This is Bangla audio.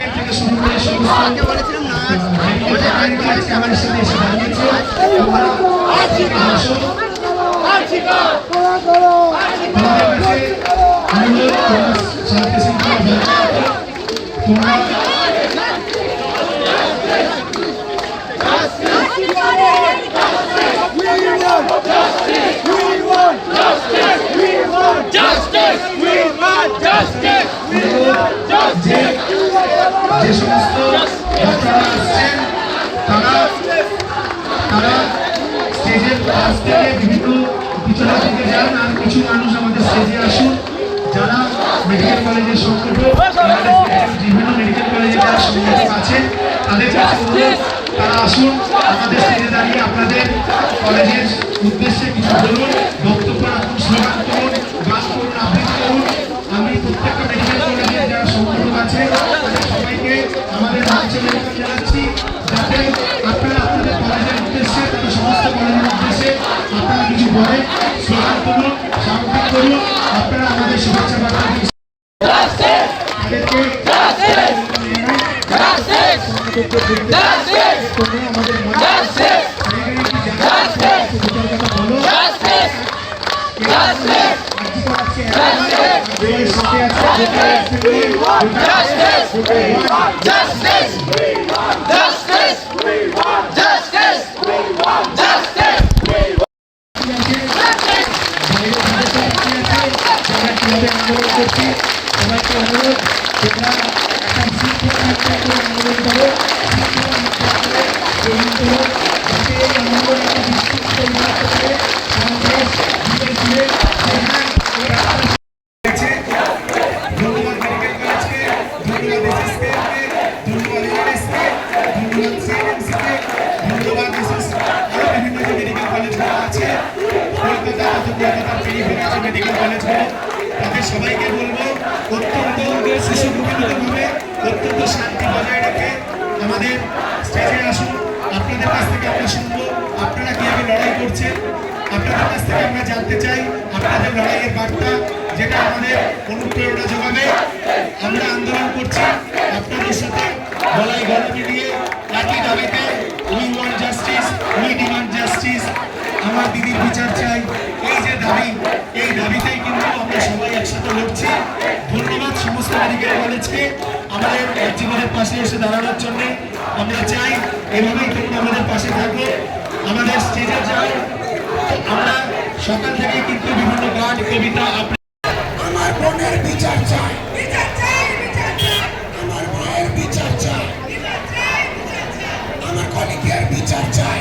থেকে শুরু করে সমস্ত আমাদের সাথে এসে দাঁড়িয়েছে তোমরা আসো তোমাদের কাছে অনুরোধ তোমরা শান্তি শৃঙ্খলা বজায় রাখো। তোমরা Justice! We want justice! যে যে সমস্ত ডাক্তাররা আসছেন, তারা তারা স্টেজের পাশ থেকে বিভিন্ন পিছনের দিকে যান আর কিছু মানুষ আমাদের স্টেজে আসুন। যারা মেডিকেল কলেজের সংগঠক বিভিন্ন মেডিকেল কলেজে যারা সংগঠক আছেন, তাদের কাছে অনুরোধ, তারা আসুন। আমাদের স্টেজে দাঁড়িয়ে আপনাদের কলেজের উদ্দেশ্যে কিছু বলুন। স্লোগান করুন সামগ্রিক করুন আপনারা আমাদের শুভেচ্ছা বার্তা আমাদের মঞ্চে তাদেরকে কি জানাচ্ছো? দুটার কথা বলো Justice! Justice! কলেজগুলো তাদের সবাইকে বলব, অত্যন্ত সুশোভিতভাবে অত্যন্ত শান্তি বজায় রেখে আমাদের স্টেজে আসুন। আপনাদের কাছ থেকে আমরা শুনব, আপনারা কীভাবে লড়াই করছেন, আপনাদের কাছ থেকে আমরা জানতে চাই আপনাদের লড়াইয়ের বার্তা, যেটা আমাদের অনুপ্রেরণা যোগাবে। আমরা আন্দোলন করছি আপনাদের সাথে গলায় গলা মিলিয়ে একই দাবিতে we want justice we demand justice আমার দিদির আমাদের জীবনের পাশে এসে দাঁড়ানোর জন্য আমরা চাই এভাবেই কিন্তু আমাদের পাশে থাকবে। আমাদের স্টেজে যাই। আমরা সকাল থেকে কিন্তু বিভিন্ন গান কবিতা আমার বোনের বিচার চাই। আমার কলিকের বিচার চাই।